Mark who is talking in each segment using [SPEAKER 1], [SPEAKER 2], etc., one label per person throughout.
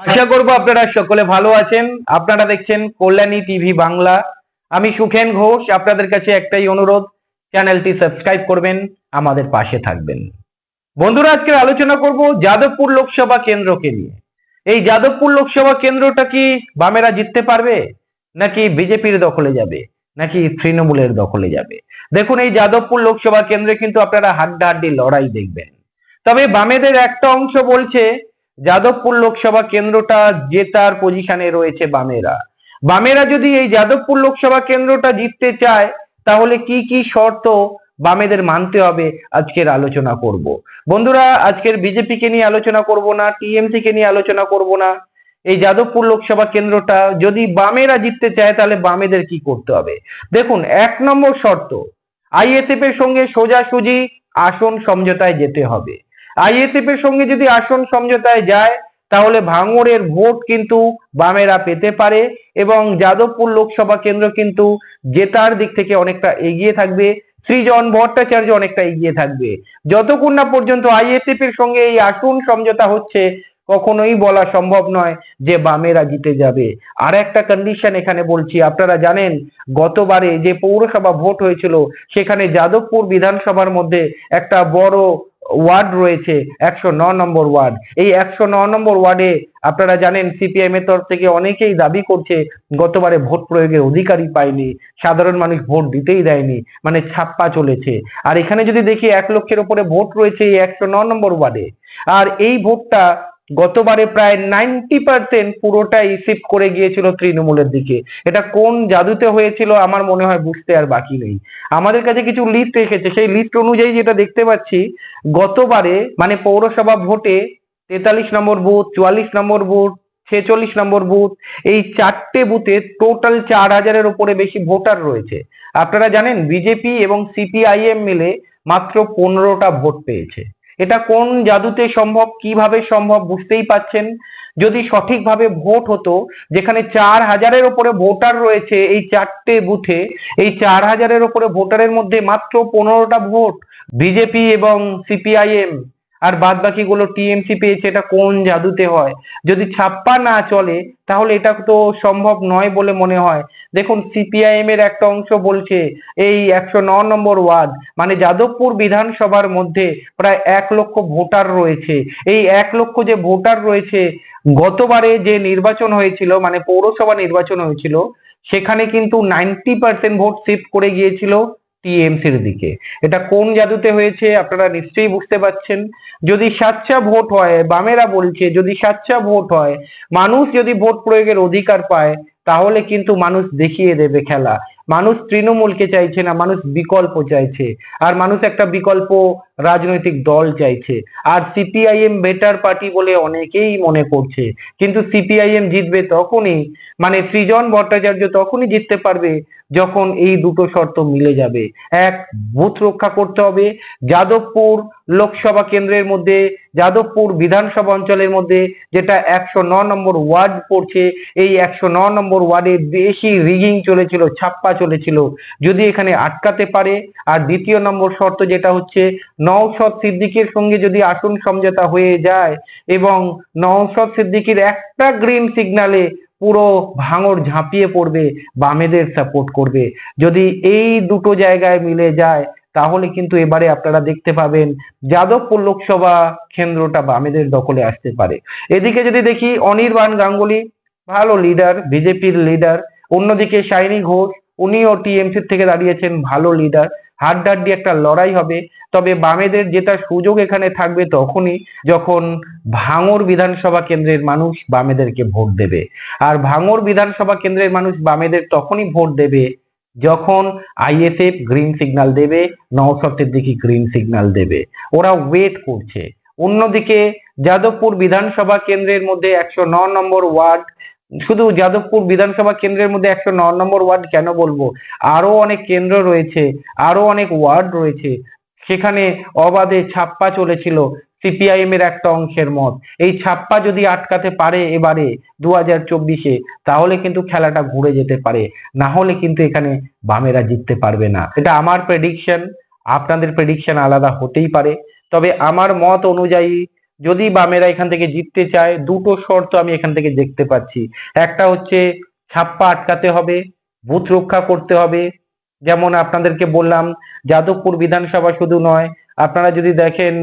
[SPEAKER 1] আশা করব আপনারা সকলে ভালো আছেন। আপনারা দেখছেন কল্যাণী টিভি বাংলা। আমি সুখেন ঘোষ, আপনাদের কাছে একটাই অনুরোধ, চ্যানেলটি সাবস্ক্রাইব করবেন, আমাদের পাশে থাকবেন। বন্ধুরা আজকে আলোচনা করব যাদবপুর লোকসভা কেন্দ্রকে নিয়ে। এই যাদবপুর লোকসভা কেন্দ্রটা কি বামেরা জিততে পারবে, নাকি বিজেপির দখলে যাবে, নাকি তৃণমূলের দখলে যাবে? দেখুন, এই যাদবপুর লোকসভা কেন্দ্রে কিন্তু আপনারা হাড্ডাহাড্ডি লড়াই দেখবেন। তবে বামেদের একটা অংশ বলছে যাদবপুর লোকসভা কেন্দ্রটা জেতার পজিশনে রয়েছে বামেরা। বামেরা যদি এই যাদবপুর লোকসভা কেন্দ্রটা জিততে চায়, তাহলে কি কি শর্ত বামেদের মানতে হবে আজকের আলোচনা করব। বন্ধুরা, আজকের বিজেপি কে নিয়ে আলোচনা করব না টিএমসি কে নিয়ে আলোচনা করব না। এই যাদবপুর লোকসভা কেন্দ্রটা যদি বামেরা জিততে চায়, তাহলে বামেদের কি করতে হবে? দেখুন, এক নম্বর শর্ত আইএসএফ এর সঙ্গে সোজাসুজি আসন সমঝোতায় যেতে হবে। আইএসএফ এর সঙ্গে যদি আসন সমঝোতায় যায়, তাহলে ভাঙড়ের ভোট কিন্তু বামেরা পেতে পারে এবং যাদবপুর লোকসভা কেন্দ্র কিন্তু জেতার দিক থেকে অনেকটা এগিয়ে থাকবে। সৃজন ভট্টাচার্য অনেকটা এগিয়ে থাকবে। যতক্ষণ না পর্যন্ত আইএসএফ এর সঙ্গে এই আসন সমঝোতা হচ্ছে, কখনোই বলা সম্ভব নয় যে বামেরা জিতে যাবে। আর একটা কন্ডিশন এখানে বলছি, আপনারা জানেন, গতবারে যে পৌরসভা ভোট হয়েছিল, সেখানে যাদবপুর বিধানসভার মধ্যে একটা বড় ওয়ার্ড রয়েছে, একশো ন নম্বর ওয়ার্ড। এই একশো ন নম্বর ওয়ার্ডে আপনারা জানেন সিপিআইএম এর তরফ থেকে অনেকেই দাবি করছে, গতবারে ভোট প্রয়োগের অধিকারই পায়নি, সাধারণ মানুষ ভোট দিতেই দেয়নি মানে ছাপ্পা চলেছে। আর এখানে যদি দেখি, এক লক্ষের উপরে ভোট রয়েছে এই একশো ন নম্বর ওয়ার্ডে। আর এই ভোটটা গতবারে প্রায় নাইনটি পার্সেন্ট পুরোটাই শিফট করে গিয়েছিল তৃণমূলের দিকে। এটা কোন জাদুতে হয়েছিল আমার মনে হয় বুঝতে আর বাকি নেই। আমাদের কাছে কিছু লিস্ট রেখেছে। সেই লিস্ট অনুযায়ী যেটা দেখতে পাচ্ছি, গতবারে মানে পৌরসভা ভোটে তেতাল্লিশ নম্বর বুথ, চুয়াল্লিশ নম্বর বুথ, ছেচল্লিশ নম্বর বুথ, এই চারটে বুথে টোটাল চার হাজারের উপরে বেশি ভোটার রয়েছে। আপনারা জানেন, বিজেপি এবং সিপিআইএম মিলে মাত্র পনেরোটা ভোট পেয়েছে। এটা কোন জাদুতে সম্ভব, কীভাবে সম্ভব বুঝতেই পাচ্ছেন? যদি সঠিকভাবে ভোট হতো, যেখানে চার হাজারের ওপরে ভোটার রয়েছে এই চারটে বুথে, এই চার হাজারের ওপরে ভোটারের মধ্যে মাত্র পনেরোটা ভোট, বিজেপি এবং সিপিআইএম। আর বাদ বাকিগুলো টিএমসি পেয়েছে, এটা কোন জাদুতে হয়? যদি ছাপ্পা না চলে, তাহলে এটা তো সম্ভব নয় বলে মনে হয়। দেখুন সিপিআইএম এর একটা অংশ বলছে, এই একশো ন নম্বর ওয়ার্ড মানে যাদবপুর বিধানসভার মধ্যে প্রায় এক লক্ষ ভোটার রয়েছে। এই এক লক্ষ যে ভোটার রয়েছে, গতবারে যে নির্বাচন হয়েছিল মানে পৌরসভা নির্বাচন হয়েছিল, সেখানে কিন্তু নাইনটি পার্সেন্ট ভোট শিফট করে গিয়েছিল। টিএমসির দিকে। এটা কোন জাদুতে হয়েছে আপনারা নিশ্চয়ই বুঝতে পাচ্ছেন যদি সাচ্চা ভোট হয়, বামেরা বলছে, যদি সাচ্চা ভোট হয়, মানুষ যদি ভোট প্রয়োগের অধিকার পায়, তাহলে কিন্তু মানুষ দেখিয়ে দেবে খেলা। মানুষ তৃণমূলকে চাইছে না, মানুষ বিকল্প চাইছে। আর মানুষ একটা বিকল্প রাজনৈতিক দল চাইছে। আর সিপিআইএম বেটার পার্টি বলে অনেকেই মনে করছে। কিন্তু সিপিআইএম জিতবে তখনই মানে সৃজন ভট্টাচার্য তখনই জিততে পারবে যখন এই দুটো শর্ত মিলে যাবে। এক, বুথ রক্ষা করতে হবে। যাদবপুর লোকসভা কেন্দ্রের মধ্যে, যাদবপুর বিধানসভা অঞ্চলের মধ্যে, যেটা একশো ন নম্বর ওয়ার্ড পড়ছে, এই একশো ন নম্বর ওয়ার্ডে বেশি রিগিং চলেছিল, ছাপ্পা চলেছিল। যদি এখানে আটকাতে পারে, আর দ্বিতীয় নম্বর শর্ত যেটা হচ্ছে নওশদ সিদ্দিকের সঙ্গে যদি আসন সমঝোতা হয়ে যায় এবং নওশদ সিদ্দিকির একটা গ্রিন সিগনালে পুরো ভাঙর ঝাঁপিয়ে পড়বে, বামেদের সাপোর্ট করবে। যদি এই দুটো জায়গায় মিলে যায়, তাহলে কিন্তু এবারে আপনারা দেখতে পাবেন যাদবপুর লোকসভা কেন্দ্রটা বামেদের দখলে আসতে পারে। এদিকে যদি দেখি অনির্বাণ গাঙ্গুলি, ভালো লিডার বিজেপির লিডার অন্যদিকে শাইনি ঘোষ উনিও টিএমসি থেকে দাঁড়িয়েছেন, ভালো লিডার হাড্ডাহাড্ডি একটা লড়াই হবে। তবে বামেদের যেটা সুযোগ এখানে থাকবে তখনই যখন ভাঙর বিধানসভা কেন্দ্রের মানুষ বামেদেরকে ভোট দেবে। আর ভাঙর বিধানসভা কেন্দ্রের মানুষ বামেদের তখনই ভোট দেবে যখন আইএসএফ গ্রিন সিগন্যাল দেবে, নওশাদ সিদ্দিকী গ্রিন সিগন্যাল দেবে। ওরা ওয়েট করছে। অন্যদিকে যাদবপুর বিধানসভা কেন্দ্রের মধ্যে একশো নম্বর ওয়ার্ড শুধু যাদবপুর বিধানসভা কেন্দ্রের মধ্যে একশো ন নম্বর ওয়ার্ড কেন বলব? আরও অনেক কেন্দ্র রয়েছে, আরও অনেক ওয়ার্ড রয়েছে, সেখানে অবাধে ছাপ্পা চলেছিল সিপিআইএম এর একটা অংশের মত। এই ছাপ্পা যদি আটকাতে পারে এবারে দু হাজার চব্বিশে, তাহলে কিন্তু খেলাটা ঘুরে যেতে পারে। না হলে কিন্তু এখানে বামেরা জিততে পারবে না। এটা আমার প্রেডিকশন আপনাদের প্রেডিকশন আলাদা হতেই পারে। তবে আমার মত অনুযায়ী যদি বামেরা এখান থেকে জিততে চায়, দুটো শর্ত আমি এখান থেকে দেখতে পাচ্ছি। একটা হচ্ছে ছাপ্পা আটকাতে হবে, বুথ রক্ষা করতে হবে। যেমন আপনাদেরকে বললাম, যাদবপুর বিধানসভা শুধু নয়, আপনারা যদি দেখেন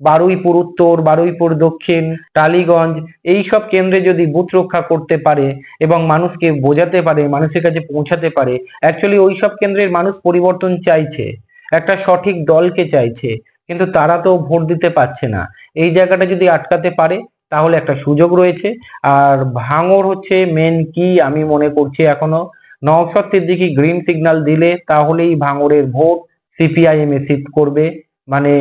[SPEAKER 1] বারুইপুর উত্তর, বারুইপুর দক্ষিণ, টালিগঞ্জ এই সব কেন্দ্রে যদি বুথ রক্ষা করতে পারে এবং মানুষকে বোঝাতে পারে, মানুষের কাছে পৌঁছাতে পারে অ্যাকচুয়ালি ওই সব কেন্দ্রের মানুষ পরিবর্তন চাইছে। একটা সঠিক দলকে চাইছে। কিন্তু তারা তো ভোট দিতে পারছে না। এই জায়গাটা যদি আটকাতে পারে, তাহলে একটা সুযোগ রয়েছে। আর ভাঙর হচ্ছে মেন কি আমি মনে করছি এখনও। নওশাদ সিদ্দিকী গ্রিন সিগন্যাল দিলে তাহলেই ভাঙরের ভোট সিপিআইএম এ শিফট করবে। মানে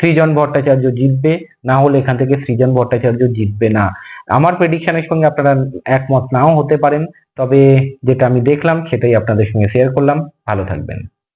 [SPEAKER 1] সৃজন ভট্টাচার্য জিতবে, না হলে এখান থেকে সৃজন ভট্টাচার্য জিতবে না। আমার প্রেডিকশনের সঙ্গে আপনারা একমত নাও হতে পারেন। তবে যেটা আমি দেখলাম, সেটাই আপনাদের সঙ্গে শেয়ার করলাম। ভালো থাকবেন।